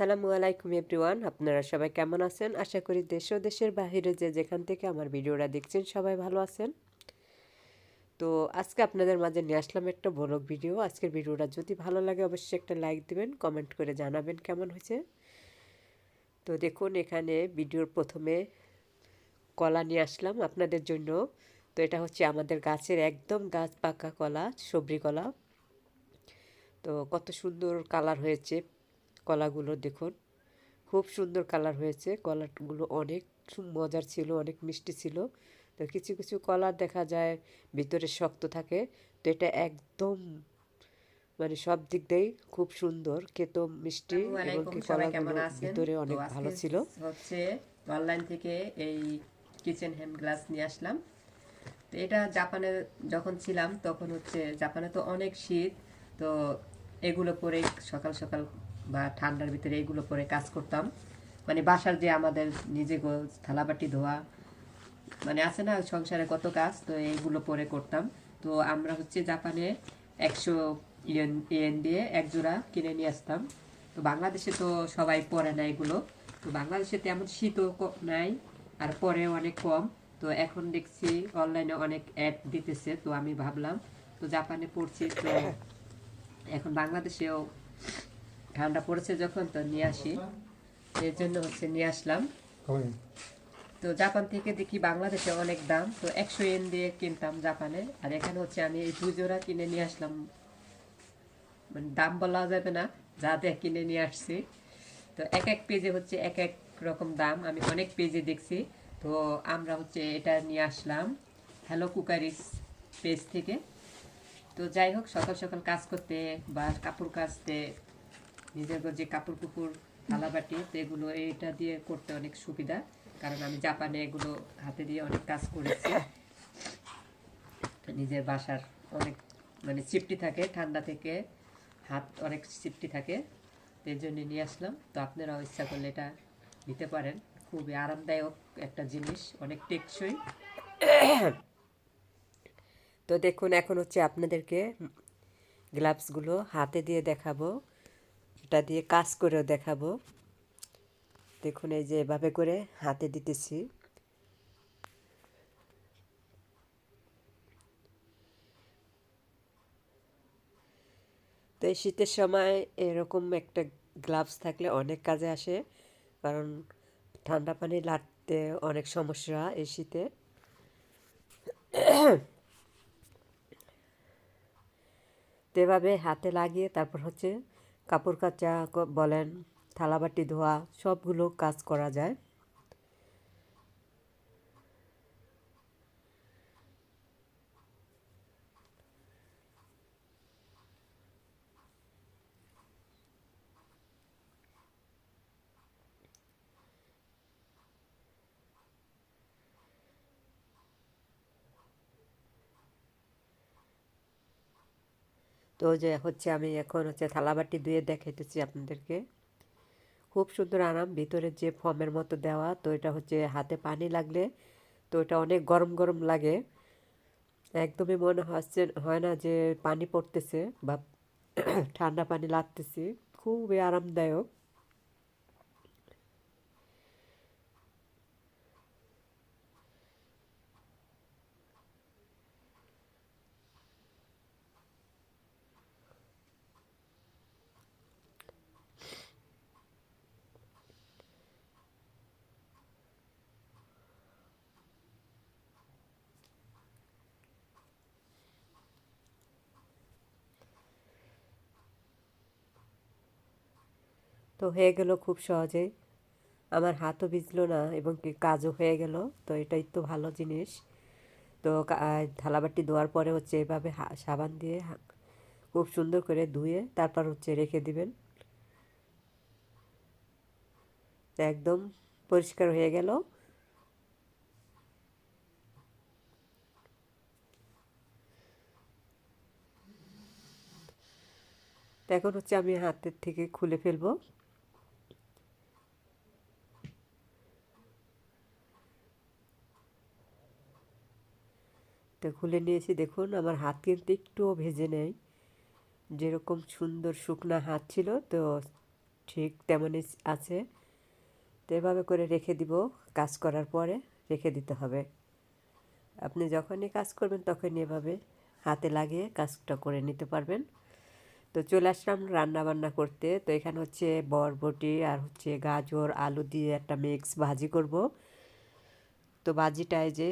আসসালামু আলাইকুম এভরিওয়ান, আপনারা সবাই কেমন আছেন? আশা করি দেশ ও দেশের বাহিরে যে যেখান থেকে আমার ভিডিওটা দেখছেন সবাই ভালো আছেন। তো আজকে আপনাদের মাঝে নিয়ে আসলাম একটা ব্লগ ভিডিও। আজকের ভিডিওটা যদি ভালো লাগে অবশ্যই একটা লাইক দিবেন, কমেন্ট করে জানাবেন কেমন হয়েছে। তো দেখুন, এখানে ভিডিওর প্রথমে কলা নিয়ে আসলাম আপনাদের জন্য। তো এটা হচ্ছে আমাদের গাছের একদম গাছ পাকা কলা সবরি কলা। তো কত সুন্দর কালার হয়েছে কলাগুলো দেখুন। খুব সুন্দর কালার হয়েছে। কলাগুলো অনেক মজার ছিল অনেক মিষ্টি ছিল। তো কিছু কিছু কলা দেখা যায় ভিতরে শক্ত থাকে। তো এটা একদম মানে সব দিক দিয়েই খুব সুন্দর খেতেও মিষ্টি এবং কলাগুলো ভিতরে অনেক ভালো ছিল। হচ্ছে অনলাইন থেকে এই কিচেন হ্যান্ড গ্লাস নিয়ে আসলাম। তো এটা জাপানে যখন ছিলাম তখন হচ্ছে জাপানে তো অনেক শীত। তো এগুলো পরে সকাল সকাল বা ঠান্ডার ভিতরে এগুলো পরে কাজ করতাম। মানে বাসার যে আমাদের নিজে থালাবাটি ধোয়া মানে আছে না সংসারে কত কাজ, তো এইগুলো পরে করতাম। তো আমরা হচ্ছে জাপানে একশো ইয়েন ইয়েন দিয়ে এক জোড়া কিনে নিয়ে আসতাম। তো বাংলাদেশে তো সবাই পরে না এগুলো। তো বাংলাদেশে তেমন শীতও নাই, আর পরে অনেক কম। তো এখন দেখছি অনলাইনে অনেক অ্যাড দিতেছে, তো আমি ভাবলাম তো জাপানে পড়ছি, তো এখন বাংলাদেশেও ঠান্ডা পড়েছে যখন তো নিয়ে আসি। এর জন্য হচ্ছে নিয়ে আসলাম। তো জাপান থেকে দেখি বাংলাদেশে অনেক দাম তো একশো এন দিয়ে কিনতাম জাপানে। আর এখানে হচ্ছে আমি এই দুই জোড়া কিনে নিয়ে আসলাম। মানে দাম বলা যাবে না যা দিয়ে কিনে নিয়ে আসছি। তো এক এক পেজে হচ্ছে এক এক রকম দাম আমি অনেক পেজে দেখছি। তো আমরা হচ্ছে এটা নিয়ে আসলাম হ্যালো কুকারিস পেজ থেকে। তো যাই হোক সকাল সকাল কাজ করতে বা কাপড় কাচতে নিজের যে কাপড় কুপুর থালাবাটি তো এগুলো এটা দিয়ে করতে অনেক সুবিধা। কারণ আমি জাপানে এগুলো হাতে দিয়ে অনেক কাজ করেছি। নিজের বাসার অনেক মানে সিফটি থাকে, ঠান্ডা থেকে হাত অনেক সিফটি থাকে। এর জন্য নিয়ে আসলাম। তো আপনারাও ইচ্ছা করলে এটা নিতে পারেন। খুবই আরামদায়ক একটা জিনিস, অনেক টেকসই। তো দেখুন, এখন হচ্ছে আপনাদেরকে গ্লাভসগুলো হাতে দিয়ে দেখাবো। এটা দিয়ে কাজ করেও দেখাবো। দেখুন, এই যে এভাবে করে হাতে দিতেছি। তো এই শীতের সময় এরকম একটা গ্লাভস থাকলে অনেক কাজে আসে, কারণ ঠান্ডা পানি লাগতে অনেক সমস্যা এই শীতে। তো এভাবে হাতে লাগিয়ে তারপর হচ্ছে কাপড় কাচা বলেন থালাবাটি ধোয়া সবগুলো কাজ করা যায়। তো যে হচ্ছে আমি এখন হচ্ছে থালাবাটি দিয়ে দেখাইতেছি আপনাদেরকে। খুব সুন্দর আরাম ভিতরে যে ফর্মের মতো দেওয়া, তো এটা হচ্ছে হাতে পানি লাগলে তো এটা অনেক গরম গরম লাগে। একদমই মনে হচ্ছে, হয় না যে পানি পড়তেছে বা ঠান্ডা পানি লাগতেছে, খুবই আরামদায়ক। তো হয়ে গেল খুব সহজেই। আমার হাতও ভিজলো না এবং কি কাজও হয়ে গেল, তো এটাই তো ভালো জিনিস। তো থালাবাটি ধোয়ার পরে হচ্ছে এভাবে সাবান দিয়ে খুব সুন্দর করে ধুয়ে তারপর হচ্ছে রেখে দিবেন। একদম পরিষ্কার হয়ে গেল। এখন হচ্ছে আমি হাতের থেকে খুলে ফেলব। তো খুলে নিয়েছি। দেখুন, আমার হাত কিন্তু একটুও ভেজে নেই। যেরকম সুন্দর শুকনা হাত ছিল, তো ঠিক তেমনই আছে। তো এভাবে করে রেখে দিব। কাজ করার পরে রেখে দিতে হবে। আপনি যখনই কাজ করবেন, তখনই এভাবে হাতে লাগিয়ে কাজটা করে নিতে পারবেন। তো চলে আসলাম রান্না বান্না করতে। তো এখানে হচ্ছে বরবটি আর হচ্ছে গাজর, আলু দিয়ে একটা মিক্স ভাজি করব। তো ভাজিটায় যে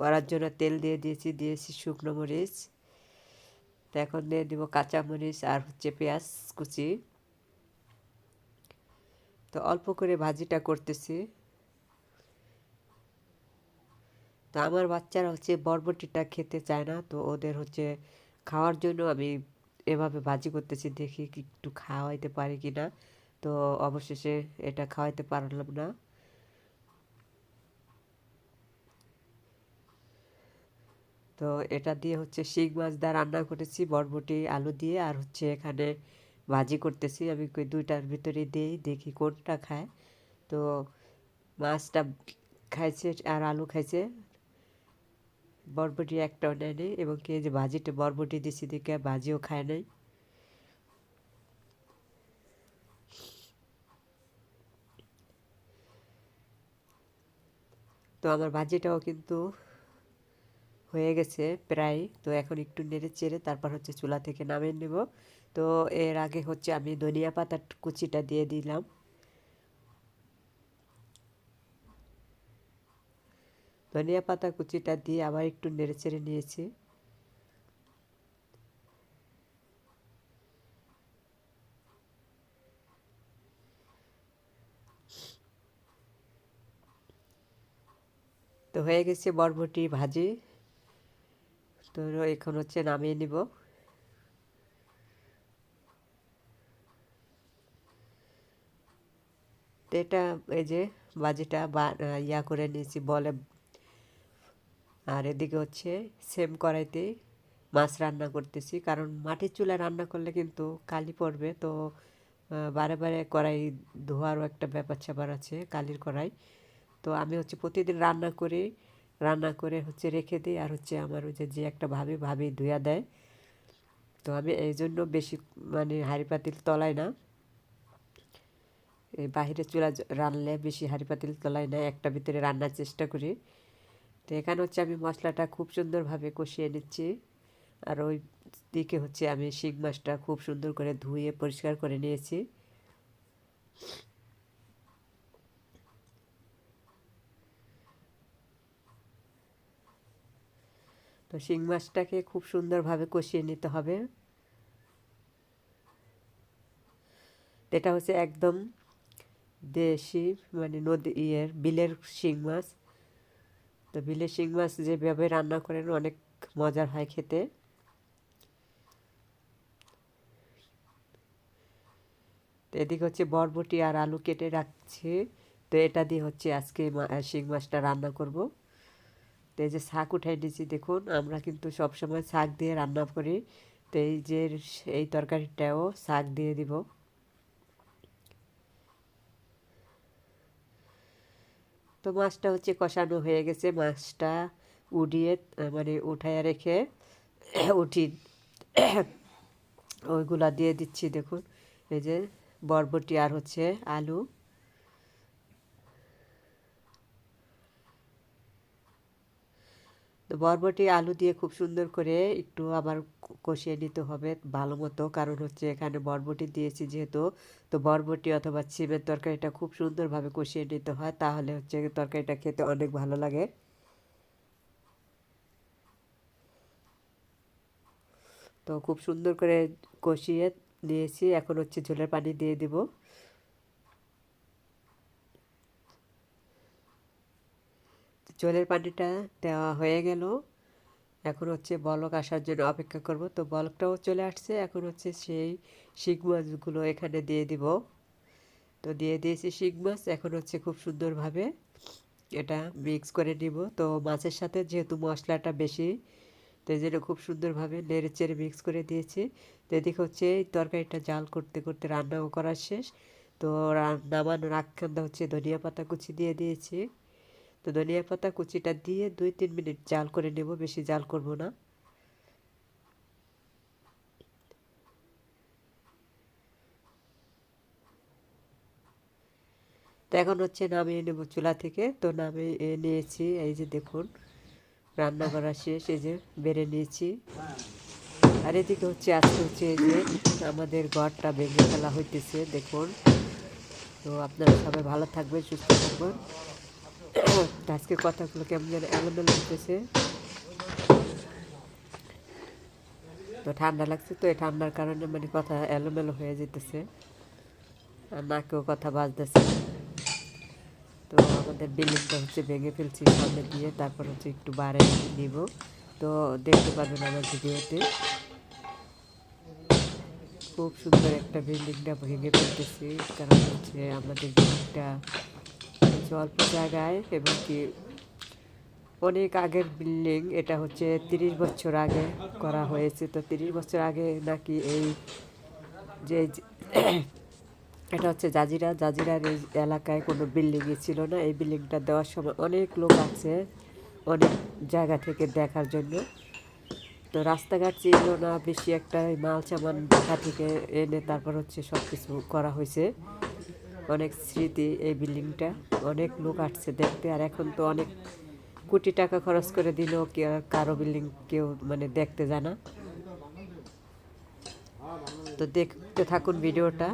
করার জন্য তেল দিয়ে দিয়েছি দিয়েছি শুকনো মরিচ। তো এখন দিয়ে দিব কাঁচা মরিচ আর হচ্ছে পেঁয়াজ কুচি। তো অল্প করে ভাজিটা করতেছি। তো আমার বাচ্চারা হচ্ছে বরবটিটা খেতে চায় না, তো ওদের হচ্ছে খাওয়ার জন্য আমি এভাবে ভাজি করতেছি, দেখি একটু খাওয়াইতে পারি কি না তো অবশেষে এটা খাওয়াইতে পারলাম না। তো এটা দিয়ে হচ্ছে শিং মাছ দা রান্না করেছি, বরবটি, আলু দিয়ে আর হচ্ছে এখানে ভাজি করতেছি। আমি কই দুইটার ভিতরে দিই, দেখি কোনটা খায়। তো মাছটা খাইছে আর আলু খাইছে। বরবটি একটাও নেয় নেই এবং কে যে ভাজিটা, বরবটি দিছি দেখে ভাজিও খায় নাই। তো আমার ভাজিটাও কিন্তু হয়ে গেছে প্রায়। তো এখন একটু নেড়ে চেড়ে তারপর হচ্ছে চুলা থেকে নামিয়ে নেব। তো এর আগে হচ্ছে আমি ধনিয়া পাতার কুচিটা দিয়ে দিলাম। ধনিয়া পাতা কুচিটা দিয়ে আবার একটু নেড়ে চেড়ে নিয়েছি। তো হয়ে গেছে বরবটি ভাজি। তো এখন হচ্ছে নামিয়ে নিব। এটা এই যে বাজিটা বা, ইয়া করে নিয়েছি বলে। আর এদিকে হচ্ছে সেম কড়াইতে মাছ রান্না করতেছি, কারণ মাটির চুলায় রান্না করলে কিন্তু কালি পড়বে। তো বারে বারে কড়াই ধোয়ারও একটা ব্যাপার স্যাপার আছে কালির কড়াই। তো আমি হচ্ছে প্রতিদিন রান্না করি রান্না করে হচ্ছে রেখে দিই। আর হচ্ছে আমার ওই যে একটা ভাবি ভাবি ধুয়া দেয়। তো আমি এই জন্য বেশি মানে হাঁড়ি পাতিল তলাই না। এই বাহিরে চুলা রানলে বেশি হাঁড়ি পাতিল তলাই না, একটা ভিতরে রান্নার চেষ্টা করি। তো এখানে হচ্ছে আমি মশলাটা খুব সুন্দরভাবে কষিয়ে নিচ্ছি। আর ওই দিকে হচ্ছে আমি শিং মাছটা খুব সুন্দর করে ধুয়ে পরিষ্কার করে নিয়েছি। তো শিং মাছটাকে খুব সুন্দরভাবে কষিয়ে নিতে হবে। এটা হচ্ছে একদম দেশি মানে নদী ইয়ের, বিলের শিং মাছ। তো বিলের শিং মাছ যেভাবে রান্না করেন অনেক মজার হয় খেতে। তো এদিকে হচ্ছে বরবটি আর আলু কেটে রাখছি। তো এটা দিয়ে হচ্ছে আজকে শিং মাছটা রান্না করব। তো এই যে শাক উঠাই নিয়েছি দেখুন, আমরা কিন্তু সবসময় শাক দিয়ে রান্না করি। তো এই যে এই তরকারিটাও শাক দিয়ে দিব। তো মাছটা হচ্ছে কষানো হয়ে গেছে। মাছটা উঠিয়ে মানে উঠায় রেখে উঠি, ওইগুলা দিয়ে দিচ্ছি, দেখুন। এই যে বরবটি আর হচ্ছে আলু। বরবটি আলু দিয়ে খুব সুন্দর করে একটু আবার কষিয়ে নিতে হবে ভালো মতো। কারণ হচ্ছে এখানে বরবটি দিয়েছি যেহেতু, তো বরবটি অথবা সিমের তরকারিটা খুব সুন্দরভাবে কষিয়ে নিতে হয়, তাহলে হচ্ছে তরকারিটা খেতে অনেক ভালো লাগে। তো খুব সুন্দর করে কষিয়ে নিয়েছি, এখন হচ্ছে ঝোলের পানি দিয়ে দিব। জলের পানিটা দেওয়া হয়ে গেল। এখন হচ্ছে বলক আসার জন্য অপেক্ষা করব। তো বলকটাও চলে আসছে। এখন হচ্ছে সেই শিং মাছগুলো এখানে দিয়ে দিব। তো দিয়ে দিয়েছি শিং মাছ। এখন হচ্ছে খুব সুন্দরভাবে এটা মিক্স করে নিব। তো মাছের সাথে যেহেতু মশলাটা বেশি, তো এই জন্য খুব সুন্দরভাবে নেড়ে চেড়ে মিক্স করে দিয়েছি। তো এদিকে হচ্ছে এই তরকারিটা জাল করতে করতে রান্নাও করা শেষ। তো নামানোর আখ্যানটা হচ্ছে ধনিয়া পাতা কুচি দিয়ে দিয়েছি। তো ধনিয়া পাতা কুচিটা দিয়ে দুই তিন মিনিট জাল করে নেব, বেশি জাল করব না। তো এখন হচ্ছে নামিয়ে নেব চুলা থেকে। তো নামিয়ে নিয়েছি, এই যে দেখুন, রান্না করা শেষ, এই যে বেড়ে নিয়েছি। আর এদিকে হচ্ছে, আজকে হচ্ছে এই যে আমাদের ঘরটা ভেঙে ফেলা হইতেছে, দেখুন। তো আপনারা সবাই ভালো থাকবেন, সুস্থ থাকবেন। আজকে কথাগুলো কেমন যেন এলোমেলো হইতেছে। তো ঠান্ডা লাগছে তো, এই ঠান্ডার কারণে মানে কথা এলোমেলো হয়ে যেতেছে আর নাকেও কথা বাজতেছে। তো আমাদের বিল্ডিংটা হচ্ছে ভেঙে ফেলছি সামনে দিয়ে, তারপর হচ্ছে একটু বাড়াই নিব। তো দেখতে পাবেন আমার ভিডিওতে। খুব সুন্দর একটা বিল্ডিংটা ভেঙে ফেলতেছি, কারণ হচ্ছে আমাদের বিল্ডিংটা হচ্ছে অল্প জায়গায় এবং কি অনেক আগের বিল্ডিং এটা হচ্ছে তিরিশ বছর আগে করা হয়েছে। তো তিরিশ বছর আগে নাকি এই যে এটা হচ্ছে জাজিরা। জাজিরার এই এলাকায় কোনো বিল্ডিংই ছিল না। এই বিল্ডিংটা দেওয়ার সময় অনেক লোক আছে অনেক জায়গা থেকে দেখার জন্য। তো রাস্তাঘাট ছিল না, বেশি একটা মাল সামান ঢাকা থেকে এনে তারপর হচ্ছে সব কিছু করা হয়েছে। অনেক স্মৃতি এই বিল্ডিংটা। অনেক লোক আসছে দেখতে, আর এখন তো অনেক কোটি টাকা খরচ করে দিলেও কি আর কারও বিল্ডিং কেউ মানে দেখতে জানা তো দেখতে থাকুন ভিডিওটা।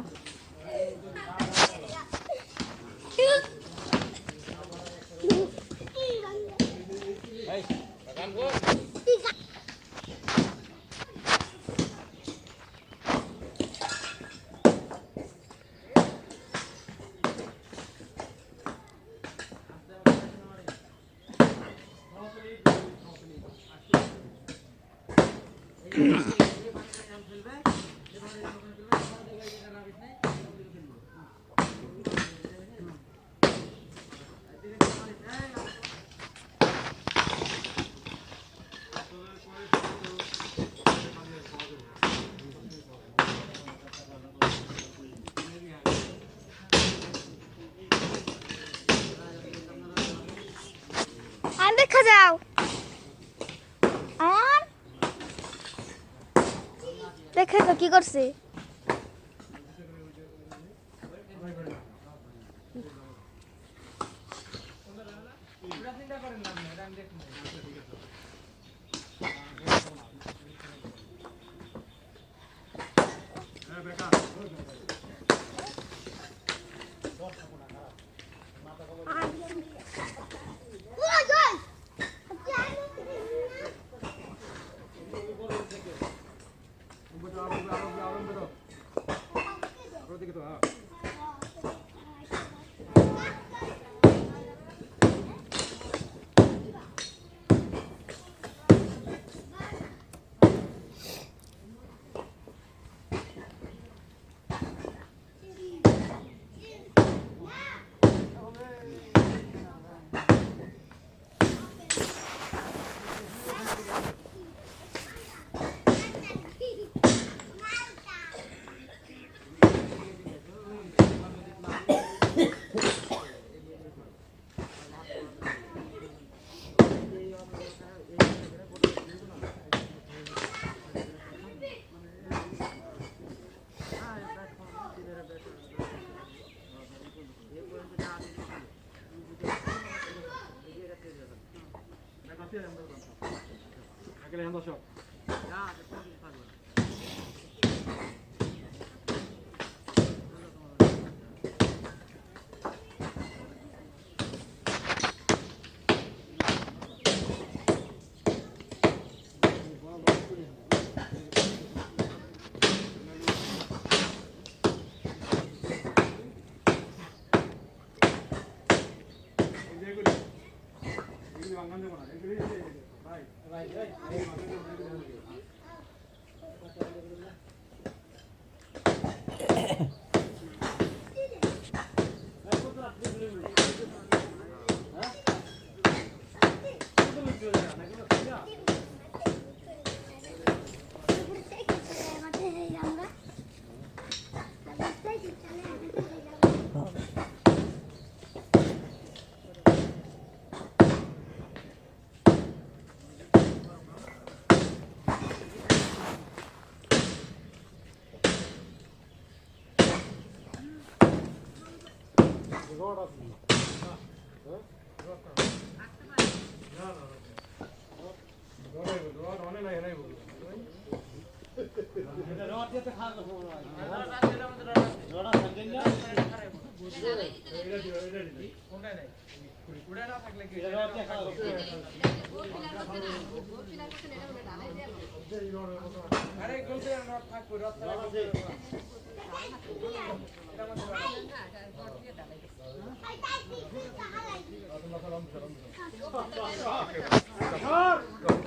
আর দেখা যাও আর দেখা কি করছে? やめとこう。かけらへんどしょ。రైట్ రైట్ আরে গোলতে আমরা থাকব রাত থাকব Come on.